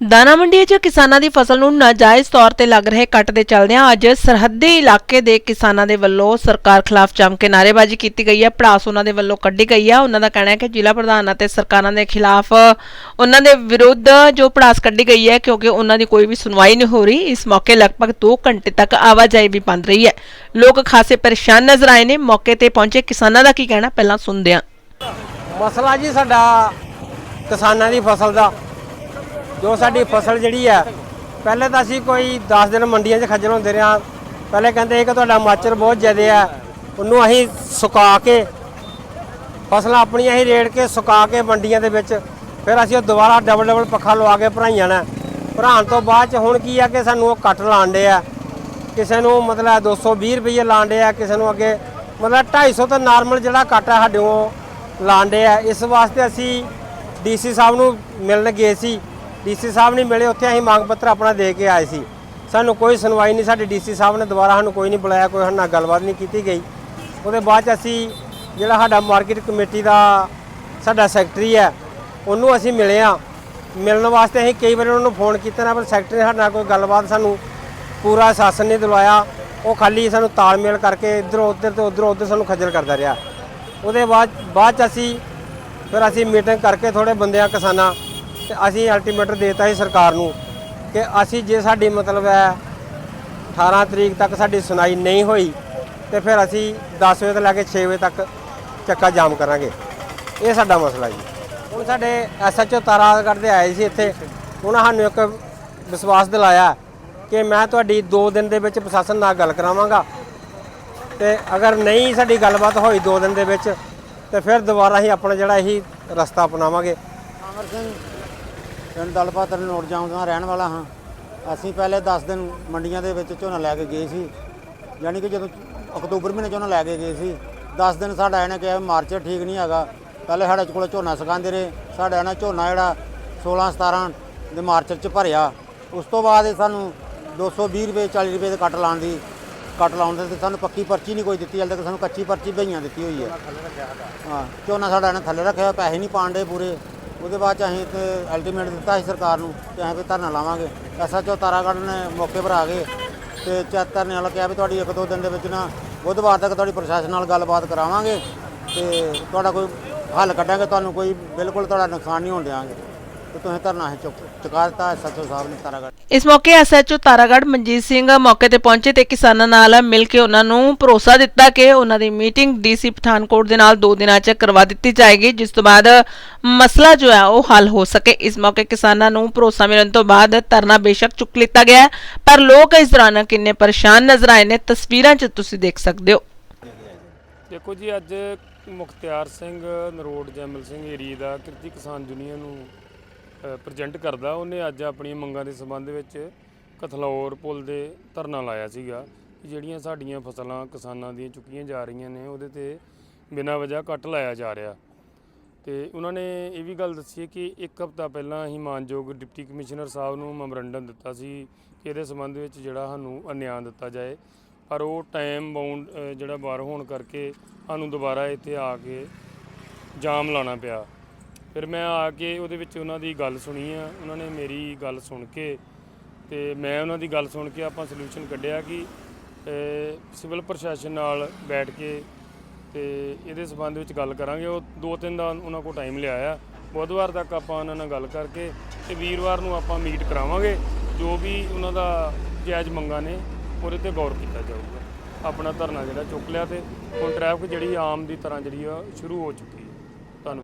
ਦਾਣਾ ਮੰਡੀ 'ਚ ਕਿਸਾਨਾਂ ਦੀ ਫਸਲ ਨੂੰ ਨਾਜਾਇਜ਼ ਤੌਰ ਤੇ ਲੱਗ ਰਹੇ ਕੱਟ ਦੇ ਚੱਲਦਿਆਂ ਅੱਜ ਸਰਹੱਦੀ ਇਲਾਕੇ ਦੇ ਕਿਸਾਨਾਂ ਦੇ ਵੱਲੋਂ ਸਰਕਾਰ ਖਿਲਾਫ ਜੰਮ ਕੇ ਨਾਅਰੇਬਾਜ਼ੀ ਕੀਤੀ ਗਈ ਹੈ। ਪੜਾਸ ਉਹਨਾਂ ਦੇ ਵੱਲੋਂ ਕੱਢੀ ਗਈ ਹੈ। ਉਹਨਾਂ ਦਾ ਕਹਿਣਾ ਹੈ ਕਿ ਜ਼ਿਲ੍ਹਾ ਪ੍ਰਧਾਨ ਅਤੇ ਸਰਕਾਰਾਂ ਦੇ ਖਿਲਾਫ ਉਹਨਾਂ ਦੇ ਵਿਰੁੱਧ ਜੋ ਪੜਾਸ ਕੱਢੀ ਗਈ ਹੈ, ਕਿਉਂਕਿ ਉਹਨਾਂ ਦੀ ਕੋਈ ਵੀ ਸੁਣਵਾਈ ਨਹੀਂ ਹੋ ਰਹੀ। ਇਸ ਮੌਕੇ ਲਗਭਗ 2 ਘੰਟੇ ਤੱਕ ਆਵਾਜਾਈ ਵੀ ਬੰਦ ਰਹੀ ਹੈ। ਲੋਕ ਖਾਸੇ ਪਰੇਸ਼ਾਨ ਨਜ਼ਰ ਆਏ ਨੇ। ਮੌਕੇ ਤੇ ਪਹੁੰਚੇ ਕਿਸਾਨਾਂ ਦਾ ਕੀ ਕਹਿਣਾ, ਪਹਿਲਾਂ ਸੁਣਦੇ ਹਾਂ ਮਸਲਾ ਜੀ ਸਾਡਾ ਕਿਸਾਨਾਂ ਦੀ ਫਸਲ ਦਾ। ਜੋ ਸਾਡੀ ਫਸਲ ਜਿਹੜੀ ਹੈ ਪਹਿਲੇ ਤਾਂ ਅਸੀਂ ਕੋਈ 10 ਦਿਨ ਮੰਡੀਆਂ 'ਚ ਖੱਜਲ ਹੁੰਦੇ ਰਿਹਾ ਪਹਿਲੇ ਕਹਿੰਦੇ ਸੀ ਕਿ ਤੁਹਾਡਾ ਮਾਚਰ ਬਹੁਤ ਜ਼ਿਆਦਾ ਹੈ ਉਹਨੂੰ ਅਸੀਂ ਸੁਕਾ ਕੇ, ਫਸਲਾਂ ਆਪਣੀਆਂ ਹੀ ਰੇੜ ਕੇ ਸੁਕਾ ਕੇ ਮੰਡੀਆਂ ਦੇ ਵਿੱਚ, ਫਿਰ ਅਸੀਂ ਉਹ ਦੁਬਾਰਾ ਡਬਲ ਡਬਲ ਪੱਖਾ ਲਵਾ ਕੇ ਭਰਾਈਆਂ ਨੇ। ਭਰਾਉਣ ਤੋਂ ਬਾਅਦ ਚ ਹੁਣ ਕੀ ਆ ਕਿ ਸਾਨੂੰ ਉਹ ਕੱਟ ਲਾਣਦੇ ਆ। ਕਿਸੇ ਨੂੰ ਮਤਲਬ 220 ਰੁਪਏ ਲਾਣਦੇ ਆ, ਕਿਸੇ ਨੂੰ ਅੱਗੇ ਮਤਲਬ 250 ਤੋਂ ਨਾਰਮਲ ਜਿਹੜਾ ਕੱਟ ਆ ਸਾਡੇ ਉਹ ਲਾਣਦੇ ਆ। ਇਸ ਵਾਸਤੇ ਅਸੀਂ ਡੀਸੀ ਸਾਹਿਬ ਨੂੰ ਮਿਲਣ ਗਏ ਸੀ। ਡੀਸੀ ਸਾਹਿਬ ਨਹੀਂ ਮਿਲੇ, ਉੱਥੇ ਅਸੀਂ ਮੰਗ ਪੱਤਰ ਆਪਣਾ ਦੇ ਕੇ ਆਏ ਸੀ। ਸਾਨੂੰ ਕੋਈ ਸੁਣਵਾਈ ਨਹੀਂ, ਸਾਡੇ ਡੀਸੀ ਸਾਹਿਬ ਨੇ ਦੁਬਾਰਾ ਸਾਨੂੰ ਕੋਈ ਨਹੀਂ ਬੁਲਾਇਆ, ਕੋਈ ਸਾਡੇ ਨਾਲ ਗੱਲਬਾਤ ਨਹੀਂ ਕੀਤੀ ਗਈ। ਉਹਦੇ ਬਾਅਦ ਚ ਅਸੀਂ ਜਿਹੜਾ ਸਾਡਾ ਮਾਰਕੀਟ ਕਮੇਟੀ ਦਾ ਸਾਡਾ ਸੈਕਟਰੀ ਹੈ, ਉਹਨੂੰ ਅਸੀਂ ਮਿਲੇ ਆ ਮਿਲਣ ਵਾਸਤੇ ਅਸੀਂ ਕਈ ਵਾਰ ਨੂੰ ਫੋਨ ਕੀਤਾ ਨਾ, ਪਰ ਸੈਕਟਰੀ ਨੇ ਸਾਡੇ ਨਾਲ ਕੋਈ ਗੱਲਬਾਤ ਸਾਨੂੰ ਪੂਰਾ ਸ਼ਾਸਨ ਨਹੀਂ ਦਿਲਵਾਇਆ ਉਹ ਖਾਲੀ ਸਾਨੂੰ ਤਾਲਮੇਲ ਕਰਕੇ ਇੱਧਰੋਂ ਉੱਧਰ ਤੇ ਉੱਧਰੋਂ ਉੱਧਰ ਸਾਨੂੰ ਖੱਜਲ ਕਰਦਾ ਰਿਹਾ। ਉਹਦੇ ਬਾਅਦ ਬਾਅਦ ਚ ਅਸੀਂ, ਫਿਰ ਅਸੀਂ ਮੀਟਿੰਗ ਕਰਕੇ ਥੋੜੇ ਬੰਦਿਆਂ, ਕਿਸਾਨਾਂ ਤੇ ਅਸੀਂ ਅਲਟੀਮੇਟਰ ਦੇਤਾ ਸੀ ਸਰਕਾਰ ਨੂੰ ਕਿ ਅਸੀਂ ਜੇ ਸਾਡੀ ਮਤਲਬ ਹੈ 18 ਤਰੀਕ ਤੱਕ ਸਾਡੀ ਸੁਣਾਈ ਨਹੀਂ ਹੋਈ ਤੇ ਫਿਰ ਅਸੀਂ 10 ਵਜੇ ਤੋਂ ਲੈ ਕੇ 6 ਵਜੇ ਤੱਕ ਚੱਕਾ ਜਾਮ ਕਰਾਂਗੇ। ਇਹ ਸਾਡਾ ਮਸਲਾ ਜੀ। ਹੁਣ ਸਾਡੇ ਐਸਐਚਓ ਤਾਰਾਗੜ੍ਹ ਦੇ ਆਏ ਸੀ ਇੱਥੇ। ਉਹਨਾਂ ਸਾਨੂੰ ਇੱਕ ਵਿਸ਼ਵਾਸ ਦਿਲਾਇਆ ਕਿ ਮੈਂ ਤੁਹਾਡੀ 2 ਦਿਨ ਦੇ ਵਿੱਚ ਪ੍ਰਸ਼ਾਸਨ ਨਾਲ ਗੱਲ ਕਰਾਵਾਂਗਾ ਤੇ ਅਗਰ ਨਹੀਂ ਸਾਡੀ ਗੱਲਬਾਤ ਹੋਈ 2 ਦਿਨ ਦੇ ਵਿੱਚ ਤੇ ਫਿਰ ਦੁਬਾਰਾ ਅਸੀਂ ਆਪਣਾ ਜਿਹੜਾ ਇਹੀ ਰਸਤਾ ਅਪਣਾਵਾਂਗੇ। ਅਮਰ ਸਿੰਘ ਪਿੰਡ ਦਲਪਾਤਰ ਨੋਟ ਜਾਮ ਦਾ ਰਹਿਣ ਵਾਲਾ ਹਾਂ। ਅਸੀਂ ਪਹਿਲੇ 10 ਦਿਨ ਮੰਡੀਆਂ ਦੇ ਵਿੱਚ ਝੋਨਾ ਲੈ ਕੇ ਗਏ ਸੀ। ਯਾਨੀ ਕਿ ਜਦੋਂ ਅਕਤੂਬਰ ਮਹੀਨੇ ਝੋਨਾ ਲੈ ਕੇ ਗਏ ਸੀ 10 ਦਿਨ ਸਾਡਾ ਇਹਨੇ ਕਿਹਾ ਮਾਰਚ ਠੀਕ ਨਹੀਂ ਹੈਗਾ। ਪਹਿਲੇ ਸਾਡੇ ਕੋਲ ਝੋਨਾ ਸਿਖਾਉਂਦੇ ਰਹੇ। ਸਾਡਾ ਇਹਨਾਂ ਝੋਨਾ ਜਿਹੜਾ 16 17 ਦੇ ਮਾਰਚ ਚ ਭਰਿਆ। ਉਸ ਤੋਂ ਬਾਅਦ ਇਹ ਸਾਨੂੰ 220 ਰੁਪਏ 40 ਰੁਪਏ ਦੇ ਕੱਟ ਲਾਉਣ ਦੀ ਕੱਟ ਲਾਉਣ ਦੇ ਤੇ ਸਾਨੂੰ ਪੱਕੀ ਪਰਚੀ ਨਹੀਂ ਕੋਈ ਦਿੱਤੀ। ਹਾਲੇ ਤੱਕ ਸਾਨੂੰ ਕੱਚੀ ਪਰਚੀ ਭਈਆਂ ਦਿੱਤੀ ਹੋਈ ਹੈ। ਹਾਂ ਝੋਨਾ ਸਾਡਾ ਇਹਨੇ ਥੱਲੇ ਰੱਖਿਆ ਪੈਸੇ ਨਹੀਂ ਪਾਉਂਦੇ ਪੂਰੇ। ਉਹਦੇ ਬਾਅਦ ਚ ਅਸੀਂ ਤੇ ਅਲਟੀਮੇਟ ਦਿੱਤਾ ਸੀ ਸਰਕਾਰ ਨੂੰ ਕਿ ਅਸੀਂ ਵੀ ਧਰਨਾ ਲਾਵਾਂਗੇ। ਐਸਐਚਓ ਤਾਰਾਗੜ੍ਹ ਨੇ ਮੌਕੇ ਪਰ ਆ ਗਏ ਤੇ ਚੈਤਰ ਨੇ ਵਾਲਾ ਕਿਹਾ ਵੀ ਤੁਹਾਡੀ ਇੱਕ ਦੋ ਦਿਨ ਦੇ ਵਿੱਚ ਨਾ ਬੁੱਧਵਾਰ ਤੱਕ ਤੁਹਾਡੀ ਪ੍ਰਸ਼ਾਸਨ ਨਾਲ ਗੱਲਬਾਤ ਕਰਾਵਾਂਗੇ ਤੇ ਤੁਹਾਡਾ ਕੋਈ ਹੱਲ ਕੱਢਾਂਗੇ, ਤੁਹਾਨੂੰ ਕੋਈ ਬਿਲਕੁਲ ਤੁਹਾਡਾ ਨੁਕਸਾਨ ਨਹੀਂ ਹੋਣ ਦਿਆਂਗੇ। ਤੇ ਤੁਸੀਂ ਧਰਨਾ ਅਸੀਂ ਚੁੱਕ ਚੁਕਾ ਦਿੱਤਾ ਐਸਐਚਓ ਸਾਹਿਬ ਨੇ ਤਾਰਾਗੜ੍ਹ। ਇਸ ਮੌਕੇ ਐਸਐਚਓ ਤਾਰਾਗੜ੍ਹ ਮਨਜੀਤ ਸਿੰਘ ਮੌਕੇ ਤੇ ਪਹੁੰਚੇ ਤੇ ਕਿਸਾਨਾਂ ਨਾਲ ਮਿਲ ਕੇ ਉਹਨਾਂ ਨੂੰ ਭਰੋਸਾ ਦਿੱਤਾ ਕਿ ਉਹਨਾਂ ਦੀ ਮੀਟਿੰਗ ਡੀਸੀ ਪਠਾਨਕੋਟ ਦੇ ਨਾਲ 2 ਦਿਨਾਂ 'ਚ ਕਰਵਾ ਦਿੱਤੀ ਜਾਏਗੀ ਜਿਸ ਤੋਂ ਬਾਅਦ ਮਸਲਾ ਜੋ ਹੈ ਉਹ ਹੱਲ ਹੋ ਸਕੇ। ਇਸ ਮੌਕੇ ਕਿਸਾਨਾਂ ਨੂੰ ਭਰੋਸਾ ਮਿਲਣ ਤੋਂ ਬਾਅਦ ਧਰਨਾ ਬੇਸ਼ੱਕ ਚੁੱਕ ਲਿੱਤਾ ਗਿਆ ਹੈ, ਪਰ ਲੋਕ ਇਸ ਦੌਰਾਨ ਕਿੰਨੇ ਪਰੇਸ਼ਾਨ ਨਜ਼ਰ ਆਏ ਨੇ ਤਸਵੀਰਾਂ 'ਚ ਤੁਸੀਂ ਦੇਖ ਸਕਦੇ ਹੋ। ਦੇਖੋ ਜੀ ਅੱਜ ਮੁਖਤਿਆਰ ਸਿੰਘ ਨਰੋੜ ਜੈਮਲ ਸਿੰਘ ਏਰੀਏ ਦਾ ਕਿਰਤੀ ਕਿਸਾਨ ਯੂਨੀਅਨ ਨੂੰ ਪ੍ਰੈਜ਼ੈਂਟ ਕਰਦਾ। ਉਹਨੇ ਅੱਜ ਆਪਣੀਆਂ ਮੰਗਾਂ ਦੇ ਸੰਬੰਧ ਵਿੱਚ ਕਥਲੌਰ ਪੁਲ ਦੇ ਧਰਨਾ ਲਾਇਆ ਸੀਗਾ ਜਿਹੜੀਆਂ ਸਾਡੀਆਂ ਫਸਲਾਂ ਕਿਸਾਨਾਂ ਦੀਆਂ ਚੁੱਕੀਆਂ ਜਾ ਰਹੀਆਂ ਨੇ, ਉਹਦੇ ਤੇ ਬਿਨਾਂ ਵਜ੍ਹਾ ਕੱਟ ਲਾਇਆ ਜਾ ਰਿਹਾ। ਤੇ ਉਹਨਾਂ ਨੇ ਇਹ ਵੀ ਗੱਲ ਦੱਸੀ ਹੈ ਕਿ ਇੱਕ ਹਫ਼ਤਾ ਪਹਿਲਾਂ ਅਸੀਂ ਮਾਨਯੋਗ ਡਿਪਟੀ ਕਮਿਸ਼ਨਰ ਸਾਹਿਬ ਨੂੰ ਮੈਮੋਰੰਡਮ ਦਿੱਤਾ ਸੀ ਕਿ ਇਹਦੇ ਸੰਬੰਧ ਵਿੱਚ ਜਿਹੜਾ ਸਾਨੂੰ ਅਨਿਆਂ ਦਿੱਤਾ ਜਾਏ। ਪਰ ਉਹ ਟਾਈਮ ਬਾਉਂਡ ਜਿਹੜਾ ਬਾਹਰ ਹੋਣ ਕਰਕੇ ਸਾਨੂੰ ਦੁਬਾਰਾ ਇੱਥੇ ਆ ਕੇ ਜਾਮ ਲਾਣਾ ਪਿਆ। ਫਿਰ ਮੈਂ ਆ ਕੇ ਉਹਦੇ ਵਿੱਚ ਉਹਨਾਂ ਦੀ ਗੱਲ ਸੁਣੀ ਆ, ਉਹਨਾਂ ਨੇ ਮੇਰੀ ਗੱਲ ਸੁਣ ਕੇ ਤੇ ਮੈਂ ਉਹਨਾਂ ਦੀ ਗੱਲ ਸੁਣ ਕੇ ਆਪਾਂ ਸੋਲੂਸ਼ਨ ਕੱਢਿਆ ਕਿ ਸਿਵਲ ਪ੍ਰਸ਼ਾਸਨ ਨਾਲ ਬੈਠ ਕੇ ਤੇ ਇਹਦੇ ਸਬੰਧ ਵਿੱਚ ਗੱਲ ਕਰਾਂਗੇ। ਉਹ ਦੋ ਤਿੰਨ ਦਾ ਉਹਨਾਂ ਕੋਲ ਟਾਈਮ ਲਿਆ ਆ। ਬੁੱਧਵਾਰ ਤੱਕ ਆਪਾਂ ਉਹਨਾਂ ਨਾਲ ਗੱਲ ਕਰਕੇ ਤੇ ਵੀਰਵਾਰ ਨੂੰ ਆਪਾਂ ਮੀਟ ਕਰਾਵਾਂਗੇ। ਜੋ ਵੀ ਉਹਨਾਂ ਦਾ ਜਾਇਜ਼ ਮੰਗਾਂ ਨੇ, ਉਹਦੇ ਤੇ ਗੌਰ ਕੀਤਾ ਜਾਊਗਾ। ਆਪਣਾ ਧਰਨਾ ਜਿਹੜਾ ਚੁੱਕ ਲਿਆ ਤੇ ਹੁਣ ਟ੍ਰੈਫਿਕ ਜਿਹੜੀ ਆਮ ਦੀ ਤਰ੍ਹਾਂ ਜਿਹੜੀ ਆ ਸ਼ੁਰੂ ਹੋ ਚੁੱਕੀ